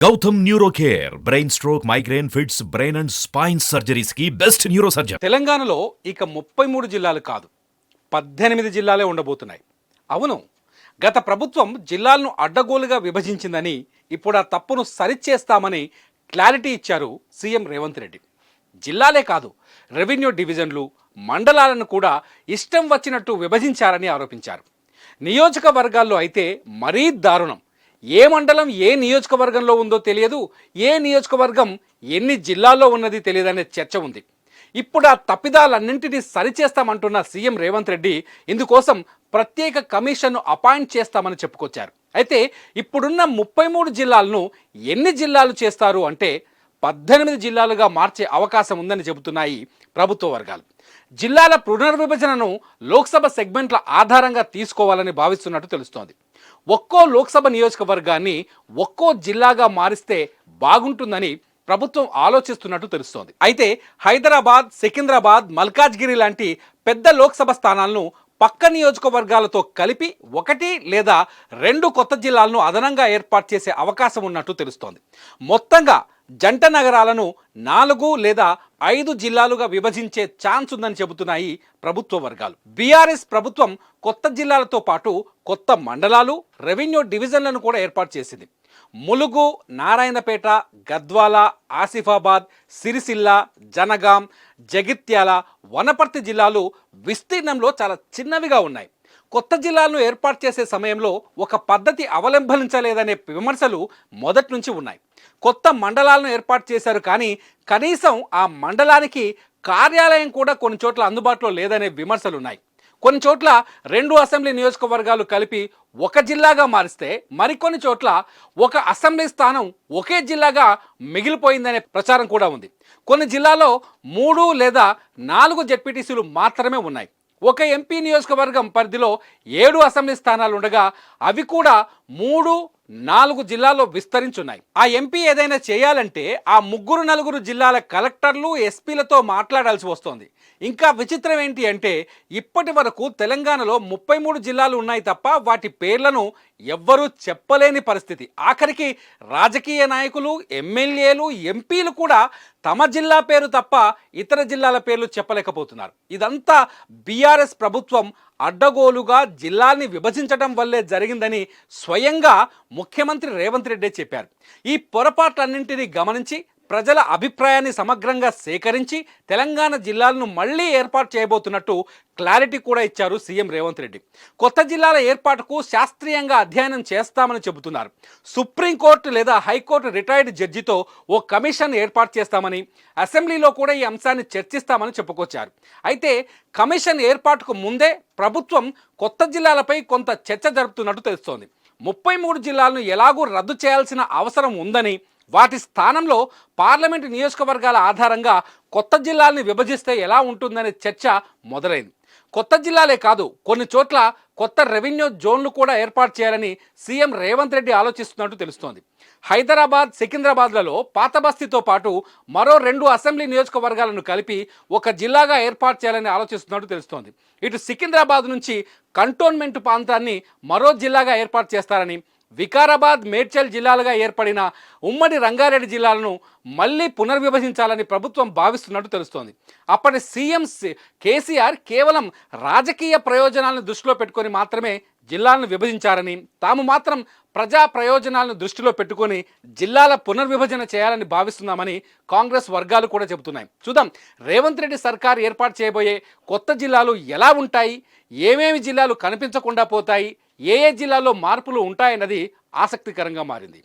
Gautam neuro care brain stroke migraine fits brain and spine సర్జరీస్కి best neuro surgeon తెలంగాణలో ఇక ముప్పై మూడు జిల్లాలు కాదు పద్దెనిమిది జిల్లాలే ఉండబోతున్నాయి. అవును గత ప్రభుత్వం జిల్లాలను అడ్డగోలుగా విభజించిందని ఇప్పుడు ఆ తప్పును సరిచేస్తామని క్లారిటీ ఇచ్చారు సీఎం రేవంత్ రెడ్డి. జిల్లాలే కాదు రెవెన్యూ డివిజన్లు మండలాలను కూడా ఇష్టం వచ్చినట్టు విభజించారని ఆరోపించారు. నియోజకవర్గాల్లో అయితే మరీ దారుణం. ఏ మండలం ఏ నియోజకవర్గంలో ఉందో తెలియదు ఏ నియోజకవర్గం ఎన్ని జిల్లాల్లో ఉన్నది తెలియదనే చర్చ ఉంది. ఇప్పుడు ఆ తప్పిదాలన్నింటినీ సరిచేస్తామంటున్న సీఎం రేవంత్ రెడ్డి ఇందుకోసం ప్రత్యేక కమిషన్ను అపాయింట్ చేస్తామని చెప్పుకొచ్చారు. అయితే ఇప్పుడున్న ముప్పై మూడు జిల్లాలను ఎన్ని జిల్లాలు చేస్తారు అంటే పద్దెనిమిది జిల్లాలుగా మార్చే అవకాశం ఉందని చెబుతున్నాయి ప్రభుత్వ వర్గాలు. జిల్లాల పునర్విభజనను లోక్సభ సెగ్మెంట్ల ఆధారంగా తీసుకోవాలని భావిస్తున్నట్టు తెలుస్తోంది. ఒక్కో లోక్సభ నియోజకవర్గాన్ని ఒక్కో జిల్లాగా మారిస్తే బాగుంటుందని ప్రభుత్వం ఆలోచిస్తున్నట్టు తెలుస్తోంది. అయితే హైదరాబాద్ సికింద్రాబాద్ మల్కాజ్గిరి లాంటి పెద్ద లోక్సభ స్థానాలను పక్క నియోజకవర్గాలతో కలిపి ఒకటి లేదా రెండు కొత్త జిల్లాలను అదనంగా ఏర్పాటు చేసే అవకాశం ఉన్నట్టు తెలుస్తోంది. మొత్తంగా జంట నగరాలను నాలుగు లేదా ఐదు జిల్లాలుగా విభజించే ఛాన్స్ ఉందని చెబుతున్నాయి ప్రభుత్వ వర్గాలు. బీఆర్ఎస్ ప్రభుత్వం కొత్త జిల్లాలతో పాటు కొత్త మండలాలు రెవెన్యూ డివిజన్లను కూడా ఏర్పాటు చేసింది. ములుగు నారాయణపేట గద్వాల ఆసిఫాబాద్ సిరిసిల్ల జనగాం జగిత్యాల వనపర్తి జిల్లాలు విస్తీర్ణంలో చాలా చిన్నవిగా ఉన్నాయి. కొత్త జిల్లాలను ఏర్పాటు చేసే సమయంలో ఒక పద్ధతి అవలంబించలేదనే విమర్శలు మొదటి నుంచి ఉన్నాయి. కొత్త మండలాలను ఏర్పాటు చేశారు కానీ కనీసం ఆ మండలానికి కార్యాలయం కూడా కొన్ని చోట్ల అందుబాటులో లేదనే విమర్శలు ఉన్నాయి. కొన్ని చోట్ల రెండు అసెంబ్లీ నియోజకవర్గాలు కలిపి ఒక జిల్లాగా మారిస్తే మరికొన్ని చోట్ల ఒక అసెంబ్లీ స్థానం ఒకే జిల్లాగా మిగిలిపోయిందనే ప్రచారం కూడా ఉంది. కొన్ని జిల్లాలో మూడు లేదా నాలుగు జెడ్పీటీసీలు మాత్రమే ఉన్నాయి. ఒక ఎంపీ నియోజకవర్గం పరిధిలో ఏడు అసెంబ్లీ స్థానాలు ఉండగా అవి కూడా మూడు నాలుగు జిల్లాల్లో విస్తరించున్నాయి. ఆ ఎంపీ ఏదైనా చేయాలంటే ఆ ముగ్గురు నలుగురు జిల్లాల కలెక్టర్లు ఎస్పీలతో మాట్లాడాల్సి వస్తోంది. ఇంకా విచిత్రం ఏంటి అంటే ఇప్పటి వరకు తెలంగాణలో ముప్పై మూడు జిల్లాలు ఉన్నాయి తప్ప వాటి పేర్లను ఎవ్వరూ చెప్పలేని పరిస్థితి. ఆఖరికి రాజకీయ నాయకులు ఎమ్మెల్యేలు ఎంపీలు కూడా తమ జిల్లా పేరు తప్ప ఇతర జిల్లాల పేర్లు చెప్పలేకపోతున్నారు. ఇదంతా బీఆర్ఎస్ ప్రభుత్వం అడ్డగోలుగా జిల్లాల్ని విభజించడం వల్లే జరిగిందని స్వయంగా ముఖ్యమంత్రి రేవంత్ రెడ్డి చెప్పారు. ఈ పొరపాట్లన్నింటినీ గమనించి ప్రజల అభిప్రాయాన్ని సమగ్రంగా సేకరించి తెలంగాణ జిల్లాలను మళ్ళీ ఏర్పాటు చేయబోతున్నట్టు క్లారిటీ కూడా ఇచ్చారు సీఎం రేవంత్ రెడ్డి. కొత్త జిల్లాల ఏర్పాటుకు శాస్త్రీయంగా అధ్యయనం చేస్తామని చెబుతున్నారు. సుప్రీంకోర్టు లేదా హైకోర్టు రిటైర్డ్ జడ్జితో ఓ కమిషన్ ఏర్పాటు చేస్తామని అసెంబ్లీలో కూడా ఈ అంశాన్ని చర్చిస్తామని చెప్పుకొచ్చారు. అయితే కమిషన్ ఏర్పాటుకు ముందే ప్రభుత్వం కొత్త జిల్లాలపై కొంత చర్చ జరుపుతున్నట్టు తెలుస్తోంది. ముప్పై మూడు జిల్లాలను ఎలాగూ రద్దు చేయాల్సిన అవసరం ఉందని వాటి స్థానంలో పార్లమెంటు నియోజకవర్గాల ఆధారంగా కొత్త జిల్లాల్ని విభజిస్తే ఎలా ఉంటుందనే చర్చ మొదలైంది. కొత్త జిల్లాలే కాదు కొన్ని చోట్ల కొత్త రెవెన్యూ జోన్లు కూడా ఏర్పాటు చేయాలని సీఎం రేవంత్ రెడ్డి ఆలోచిస్తున్నట్టు తెలుస్తోంది. హైదరాబాద్ సికింద్రాబాద్లలో పాత బస్తీతో పాటు మరో రెండు అసెంబ్లీ నియోజకవర్గాలను కలిపి ఒక జిల్లాగా ఏర్పాటు చేయాలని ఆలోచిస్తున్నట్టు తెలుస్తోంది. ఇటు సికింద్రాబాద్ నుంచి కంటోన్మెంట్ ప్రాంతాన్ని మరో జిల్లాగా ఏర్పాటు చేస్తారని వికారాబాద్ మేడ్చల్ జిల్లాలుగా ఏర్పడిన ఉమ్మడి రంగారెడ్డి జిల్లాలను మళ్ళీ పునర్విభజించాలని ప్రభుత్వం భావిస్తున్నట్టు తెలుస్తోంది. అప్పటి సీఎం కేసీఆర్ కేవలం రాజకీయ ప్రయోజనాలను దృష్టిలో పెట్టుకొని మాత్రమే జిల్లాలను విభజించారని తాము మాత్రం ప్రజా ప్రయోజనాలను దృష్టిలో పెట్టుకొని జిల్లాల పునర్విభజన చేయాలని భావిస్తున్నామని కాంగ్రెస్ వర్గాలు కూడా చెబుతున్నాయి. చూద్దాం రేవంత్ రెడ్డి సర్కార్ ఏర్పాటు చేయబోయే కొత్త జిల్లాలు ఎలా ఉంటాయి? ఏమేమి జిల్లాలు కనిపించకుండా పోతాయి? ఏ ఏ జిల్లాల్లో మార్పులు ఉంటాయన్నది ఆసక్తికరంగా మారింది.